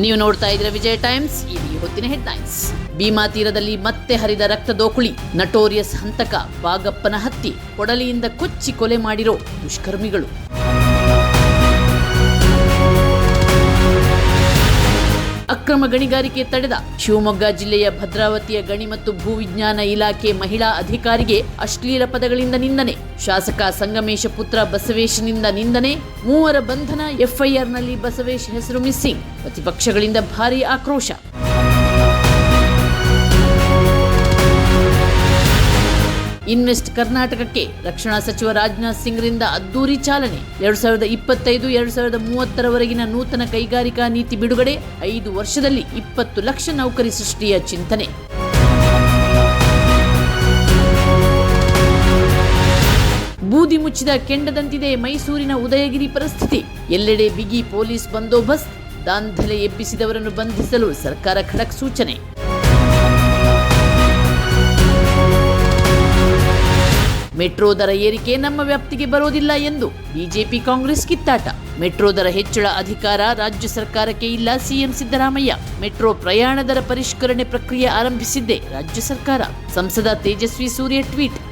ನೀವು ನೋಡ್ತಾ ಇದ್ರೆ ವಿಜಯ ಟೈಮ್ಸ್ ಇಲ್ಲಿ ಹೊತ್ತಿನ ಹೆಡ್ಲೈನ್ಸ್. ಭೀಮಾ ತೀರದಲ್ಲಿ ಮತ್ತೆ ಹರಿದ ರಕ್ತ ದೋಕುಳಿ ನಟೋರಿಯಸ್ ಹಂತಕ, ಬಾಗಪ್ಪನ ಹತ್ತಿ, ಕೊಡಲಿಯಿಂದ ಕೊಚ್ಚಿ ಕೊಲೆ ಮಾಡಿರೋ ದುಷ್ಕರ್ಮಿಗಳು. ಅಕ್ರಮ ಗಣಿಗಾರಿಕೆ ತಡೆದ ಶಿವಮೊಗ್ಗ ಜಿಲ್ಲೆಯ ಭದ್ರಾವತಿಯ ಗಣಿ ಮತ್ತು ಭೂವಿಜ್ಞಾನ ಇಲಾಖೆ ಮಹಿಳಾ ಅಧಿಕಾರಿಗೆ ಅಶ್ಲೀಲ ಪದಗಳಿಂದ ನಿಂದನೆ. ಶಾಸಕ ಸಂಗಮೇಶ ಪುತ್ರ ಬಸವೇಶ್ನಿಂದ ನಿಂದನೆ. ಮೂವರ ಬಂಧನ ಎಫ್ಐಆರ್ನಲ್ಲಿ ಬಸವೇಶ್ ಹೆಸರು ಮಿಸ್ಸಿಂಗ್. ಪ್ರತಿಪಕ್ಷಗಳಿಂದ ಭಾರೀ ಆಕ್ರೋಶ. ಇನ್ವೆಸ್ಟ್ ಕರ್ನಾಟಕಕ್ಕೆ. ರಕ್ಷಣಾ ಸಚಿವ ರಾಜನಾಥ್ ಸಿಂಗ್ರಿಂದ ಅದ್ದೂರಿ ಚಾಲನೆ. ಎರಡ್ ಸಾವಿರದ ಇಪ್ಪತ್ತೈದು, ಎರಡ್ ಸಾವಿರದ ಮೂವತ್ತರವರೆಗಿನ ನೂತನ ಕೈಗಾರಿಕಾ ನೀತಿ ಬಿಡುಗಡೆ, ಐದು ವರ್ಷದಲ್ಲಿ ಇಪ್ಪತ್ತು ಲಕ್ಷ ನೌಕರಿ ಸೃಷ್ಟಿಯ ಚಿಂತನೆ. ಬೂದಿ ಮುಚ್ಚಿದ ಕೆಂಡದಂತಿದೆ ಮೈಸೂರಿನ ಉದಯಗಿರಿ ಪರಿಸ್ಥಿತಿ. ಎಲ್ಲೆಡೆ ಬಿಗಿ ಪೊಲೀಸ್ ಬಂದೋಬಸ್ತ್. ದಾಂಧಲೆ ಎಬ್ಬಿಸಿದವರನ್ನು ಬಂಧಿಸಲು ಸರ್ಕಾರ ಖಡಕ್ ಸೂಚನೆ. ಮೆಟ್ರೋ ದರ ಏರಿಕೆ ನಮ್ಮ ವ್ಯಾಪ್ತಿಗೆ ಬರೋದಿಲ್ಲ ಎಂದು ಬಿಜೆಪಿ ಕಾಂಗ್ರೆಸ್ ಕಿತ್ತಾಟ. ಮೆಟ್ರೋ ದರ ಹೆಚ್ಚಳ ಅಧಿಕಾರ ರಾಜ್ಯ ಸರ್ಕಾರಕ್ಕೆ ಇಲ್ಲ, ಸಿಎಂ ಸಿದ್ದರಾಮಯ್ಯ. ಮೆಟ್ರೋ ಪ್ರಯಾಣ ದರ ಪರಿಷ್ಕರಣೆ ಪ್ರಕ್ರಿಯೆ ಆರಂಭಿಸಿದ್ದೆ ರಾಜ್ಯ ಸರ್ಕಾರ. ಸಂಸದ ತೇಜಸ್ವಿ ಸೂರ್ಯ ಟ್ವೀಟ್.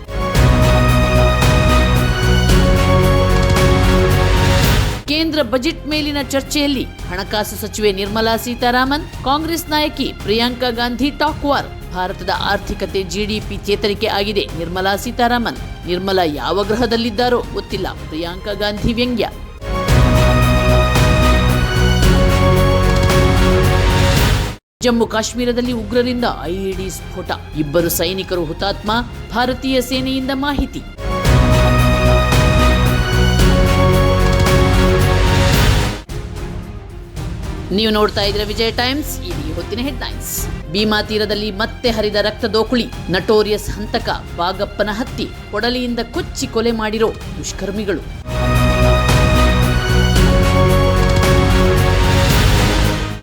ಕೇಂದ್ರ ಬಜೆಟ್ ಮೇಲಿನ ಚರ್ಚೆಯಲ್ಲಿ ಹಣಕಾಸು ಸಚಿವೆ ನಿರ್ಮಲಾ ಸೀತಾರಾಮನ್, ಕಾಂಗ್ರೆಸ್ ನಾಯಕಿ ಪ್ರಿಯಾಂಕಾ ಗಾಂಧಿ ಟಾಕ್ವಾರ್, ಭಾರತದ ಆರ್ಥಿಕತೆ ಜಿಡಿಪಿ ಚೇತರಿಕೆ ಆಗಿದೆ ನಿರ್ಮಲಾ ಸೀತಾರಾಮನ್. ನಿರ್ಮಲಾ ಯಾವ ಗ್ರಹದಲ್ಲಿದ್ದಾರೋ ಗೊತ್ತಿಲ್ಲ. ಪ್ರಿಯಾಂಕಾ ಗಾಂಧಿ ವ್ಯಂಗ್ಯ. ಜಮ್ಮು ಕಾಶ್ಮೀರದಲ್ಲಿ ಉಗ್ರರಿಂದ ಐಇಡಿ ಸ್ಫೋಟ. ಇಬ್ಬರು ಸೈನಿಕರು ಹುತಾತ್ಮ. ಭಾರತೀಯ ಸೇನೆಯಿಂದ ಮಾಹಿತಿ. ನೀವು ನೋಡ್ತಾ ಇದ್ರೆ ವಿಜಯ ಟೈಮ್ಸ್ ಇಲ್ಲಿ ಹೊತ್ತಿನ ಹೆಡ್ಲೈನ್ಸ್. ಭೀಮಾ ತೀರದಲ್ಲಿ ಮತ್ತೆ ಹರಿದ ರಕ್ತ ದೋಕುಳಿ ನಟೋರಿಯಸ್ ಹಂತಕ ಬಾಗಪ್ಪನ ಹತ್ತಿ, ಕೊಡಲಿಯಿಂದ ಕೊಚ್ಚಿ ಕೊಲೆ ಮಾಡಿರೋ ದುಷ್ಕರ್ಮಿಗಳು.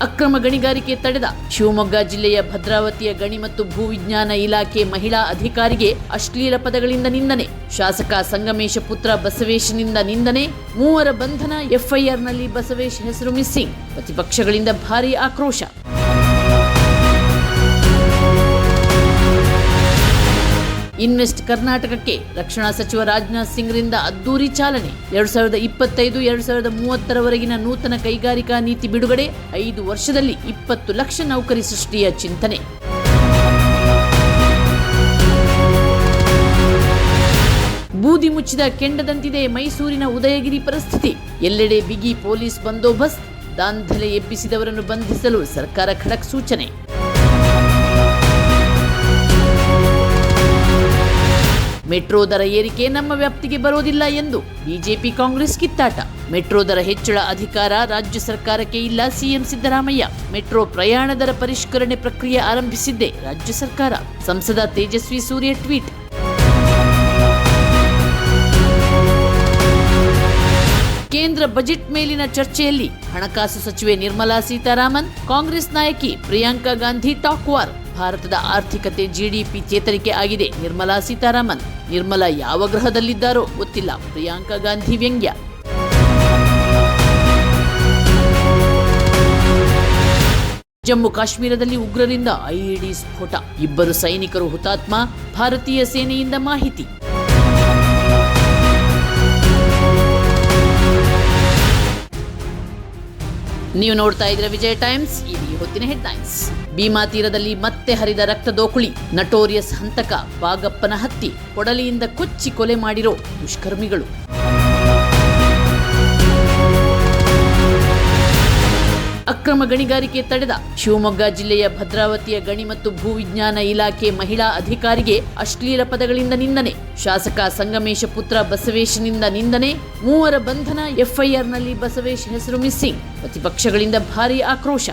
ಅಕ್ರಮ ಗಣಿಗಾರಿಕೆ ತಡೆದ ಶಿವಮೊಗ್ಗ ಜಿಲ್ಲೆಯ ಭದ್ರಾವತಿಯ ಗಣಿ ಮತ್ತು ಭೂವಿಜ್ಞಾನ ಇಲಾಖೆ ಮಹಿಳಾ ಅಧಿಕಾರಿಗೆ ಅಶ್ಲೀಲ ಪದಗಳಿಂದ ನಿಂದನೆ. ಶಾಸಕ ಸಂಗಮೇಶ ಪುತ್ರ ಬಸವೇಶನಿಂದ ನಿಂದನೆ. ಮೂವರ ಬಂಧನ ಎಫ್ಐಆರ್ನಲ್ಲಿ ಬಸವೇಶ್ ಹೆಸರು ಮಿಸ್ಸಿಂಗ್. ಪ್ರತಿಪಕ್ಷಗಳಿಂದ ಭಾರೀ ಆಕ್ರೋಶ. ಇನ್ವೆಸ್ಟ್ ಕರ್ನಾಟಕಕ್ಕೆ ರಕ್ಷಣಾ ಸಚಿವ ರಾಜನಾಥ್ ಸಿಂಗ್ರಿಂದ ಅದ್ದೂರಿ ಚಾಲನೆ. ಎರಡು ಸಾವಿರದ ಇಪ್ಪತ್ತೈದು, ಎರಡು ಸಾವಿರದ ಮೂವತ್ತರವರೆಗಿನ ನೂತನ ಕೈಗಾರಿಕಾ ನೀತಿ ಬಿಡುಗಡೆ, ಐದು ವರ್ಷದಲ್ಲಿ ಇಪ್ಪತ್ತು ಲಕ್ಷ ನೌಕರಿ ಸೃಷ್ಟಿಯ ಚಿಂತನೆ. ಬೂದಿ ಮುಚ್ಚಿದ ಕೆಂಡದಂತಿದೆ ಮೈಸೂರಿನ ಉದಯಗಿರಿ ಪರಿಸ್ಥಿತಿ. ಎಲ್ಲೆಡೆ ಬಿಗಿ ಪೊಲೀಸ್ ಬಂದೋಬಸ್ತ್, ದಾಂಧಲೆ ಎಬ್ಬಿಸಿದವರನ್ನು ಬಂಧಿಸಲು ಸರ್ಕಾರ ಖಡಕ್ ಸೂಚನೆ. ಮೆಟ್ರೋ ದರ ಏರಿಕೆ ನಮ್ಮ ವ್ಯಾಪ್ತಿಗೆ ಬರೋದಿಲ್ಲ ಎಂದು ಬಿಜೆಪಿ ಕಾಂಗ್ರೆಸ್ ಕಿತ್ತಾಟ. ಮೆಟ್ರೋ ದರ ಹೆಚ್ಚಳ ಅಧಿಕಾರ ರಾಜ್ಯ ಸರ್ಕಾರಕ್ಕೆ ಇಲ್ಲ, ಸಿಎಂ ಸಿದ್ದರಾಮಯ್ಯ. ಮೆಟ್ರೋ ಪ್ರಯಾಣ ದರ ಪರಿಷ್ಕರಣೆ ಪ್ರಕ್ರಿಯೆ ಆರಂಭಿಸಿದ್ದೆ ರಾಜ್ಯ ಸರ್ಕಾರ. ಸಂಸದ ತೇಜಸ್ವಿ ಸೂರ್ಯ ಟ್ವೀಟ್. ಕೇಂದ್ರ ಬಜೆಟ್ ಮೇಲಿನ ಚರ್ಚೆಯಲ್ಲಿ ಹಣಕಾಸು ಸಚಿವೆ ನಿರ್ಮಲಾ ಸೀತಾರಾಮನ್, ಕಾಂಗ್ರೆಸ್ ನಾಯಕಿ ಪ್ರಿಯಾಂಕಾ ಗಾಂಧಿ ಟಾಕ್ವಾರ್, ಭಾರತದ ಆರ್ಥಿಕತೆ ಜಿಡಿಪಿ ಚೇತರಿಕೆ ಆಗಿದೆ, ನಿರ್ಮಲಾ ಸೀತಾರಾಮನ್. ನಿರ್ಮಲಾ ಯಾವ ಗ್ರಹದಲ್ಲಿದ್ದಾರೋ ಗೊತ್ತಿಲ್ಲ, ಪ್ರಿಯಾಂಕಾ ಗಾಂಧಿ ವ್ಯಂಗ್ಯ. ಜಮ್ಮು ಕಾಶ್ಮೀರದಲ್ಲಿ ಉಗ್ರರಿಂದ ಐಇಡಿ ಸ್ಫೋಟ, ಇಬ್ಬರು ಸೈನಿಕರು ಹುತಾತ್ಮ, ಭಾರತೀಯ ಸೇನೆಯಿಂದ ಮಾಹಿತಿ. ನೀವು ನೋಡ್ತಾ ಇದ್ರೆ ವಿಜಯ ಟೈಮ್ಸ್ ಇಲ್ಲಿ ಹೊತ್ತಿನ ಹೆಡ್ಲೈನ್ಸ್. ಭೀಮಾ ತೀರದಲ್ಲಿ ಮತ್ತೆ ಹರಿದ ರಕ್ತದೋಕುಳಿ, ನಟೋರಿಯಸ್ ಹಂತಕ ಬಾಗಪ್ಪನ ಹತ್ತಿ, ಕೊಡಲಿಯಿಂದ ಕೊಚ್ಚಿ ಕೊಲೆ ಮಾಡಿರೋ ದುಷ್ಕರ್ಮಿಗಳು. ಅಕ್ರಮ ಗಣಿಗಾರಿಕೆ ತಡೆದ ಶಿವಮೊಗ್ಗ ಜಿಲ್ಲೆಯ ಭದ್ರಾವತಿಯ ಗಣಿ ಮತ್ತು ಭೂವಿಜ್ಞಾನ ಇಲಾಖೆ ಮಹಿಳಾ ಅಧಿಕಾರಿಗೆ ಅಶ್ಲೀಲ ಪದಗಳಿಂದ ನಿಂದನೆ. ಶಾಸಕ ಸಂಗಮೇಶ ಪುತ್ರ ಬಸವೇಶ್ನಿಂದ ನಿಂದನೆ. ಮೂವರ ಬಂಧನ ಎಫ್ಐಆರ್ನಲ್ಲಿ ಬಸವೇಶ್ ಹೆಸರು ಮಿಸ್ಸಿಂಗ್. ಪ್ರತಿಪಕ್ಷಗಳಿಂದ ಭಾರೀ ಆಕ್ರೋಶ.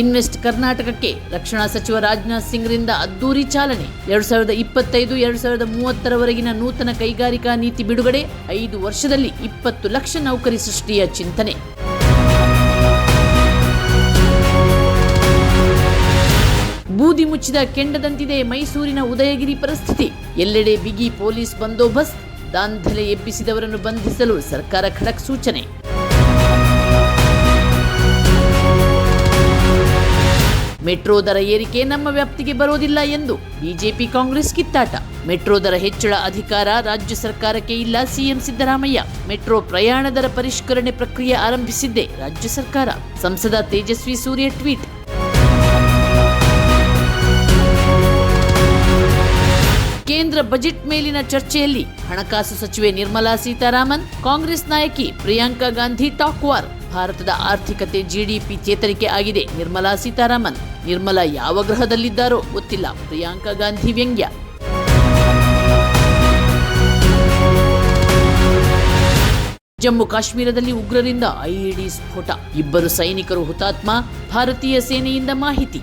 ಇನ್ವೆಸ್ಟ್ ಕರ್ನಾಟಕಕ್ಕೆ. ರಕ್ಷಣಾ ಸಚಿವ ರಾಜನಾಥ್ ಸಿಂಗ್ರಿಂದ ಅದ್ದೂರಿ ಚಾಲನೆ. ಎರಡ್ ಸಾವಿರದ ಇಪ್ಪತ್ತೈದು, ಎರಡ್ ಸಾವಿರದ ಮೂವತ್ತರವರೆಗಿನ ನೂತನ ಕೈಗಾರಿಕಾ ನೀತಿ ಬಿಡುಗಡೆ. ಐದು ವರ್ಷದಲ್ಲಿ ಇಪ್ಪತ್ತು ಲಕ್ಷ ನೌಕರಿ ಸೃಷ್ಟಿಯ ಚಿಂತನೆ. ಬೂದಿ ಮುಚ್ಚಿದ ಕೆಂಡದಂತಿದೆ ಮೈಸೂರಿನ ಉದಯಗಿರಿ ಪರಿಸ್ಥಿತಿ. ಎಲ್ಲೆಡೆ ಬಿಗಿ ಪೊಲೀಸ್ ಬಂದೋಬಸ್ತ್. ದಾಂಧಲೆ ಎಬ್ಬಿಸಿದವರನ್ನು ಬಂಧಿಸಲು ಸರ್ಕಾರ ಖಡಕ್ ಸೂಚನೆ. ಮೆಟ್ರೋ ದರ ಏರಿಕೆ ನಮ್ಮ ವ್ಯಾಪ್ತಿಗೆ ಬರೋದಿಲ್ಲ ಎಂದು ಬಿಜೆಪಿ ಕಾಂಗ್ರೆಸ್ ಕಿತ್ತಾಟ. ಮೆಟ್ರೋ ದರ ಹೆಚ್ಚಳ ಅಧಿಕಾರ ರಾಜ್ಯ ಸರ್ಕಾರಕ್ಕೆ ಇಲ್ಲ, ಸಿಎಂ ಸಿದ್ದರಾಮಯ್ಯ. ಮೆಟ್ರೋ ಪ್ರಯಾಣ ದರ ಪರಿಷ್ಕರಣೆ ಪ್ರಕ್ರಿಯೆ ಆರಂಭಿಸಿದ್ದೆ ರಾಜ್ಯ ಸರ್ಕಾರ. ಸಂಸದ ತೇಜಸ್ವಿ ಸೂರ್ಯ ಟ್ವೀಟ್. ಕೇಂದ್ರ ಬಜೆಟ್ ಮೇಲಿನ ಚರ್ಚೆಯಲ್ಲಿ ಹಣಕಾಸು ಸಚಿವೆ ನಿರ್ಮಲಾ ಸೀತಾರಾಮನ್, ಕಾಂಗ್ರೆಸ್ ನಾಯಕಿ ಪ್ರಿಯಾಂಕಾ ಗಾಂಧಿ ಟಾಕ್ವಾರ್, ಭಾರತದ ಆರ್ಥಿಕತೆ ಜಿಡಿಪಿ ಚೇತರಿಕೆ ಆಗಿದೆ ನಿರ್ಮಲಾ ಸೀತಾರಾಮನ್. ನಿರ್ಮಲಾ ಯಾವ ಗ್ರಹದಲ್ಲಿದ್ದಾರೋ ಗೊತ್ತಿಲ್ಲ. ಪ್ರಿಯಾಂಕಾ ಗಾಂಧಿ ವ್ಯಂಗ್ಯ. ಜಮ್ಮು ಕಾಶ್ಮೀರದಲ್ಲಿ ಉಗ್ರರಿಂದ ಐಇಡಿ ಸ್ಫೋಟ. ಇಬ್ಬರು ಸೈನಿಕರು ಹುತಾತ್ಮ, ಭಾರತೀಯ ಸೇನೆಯಿಂದ ಮಾಹಿತಿ.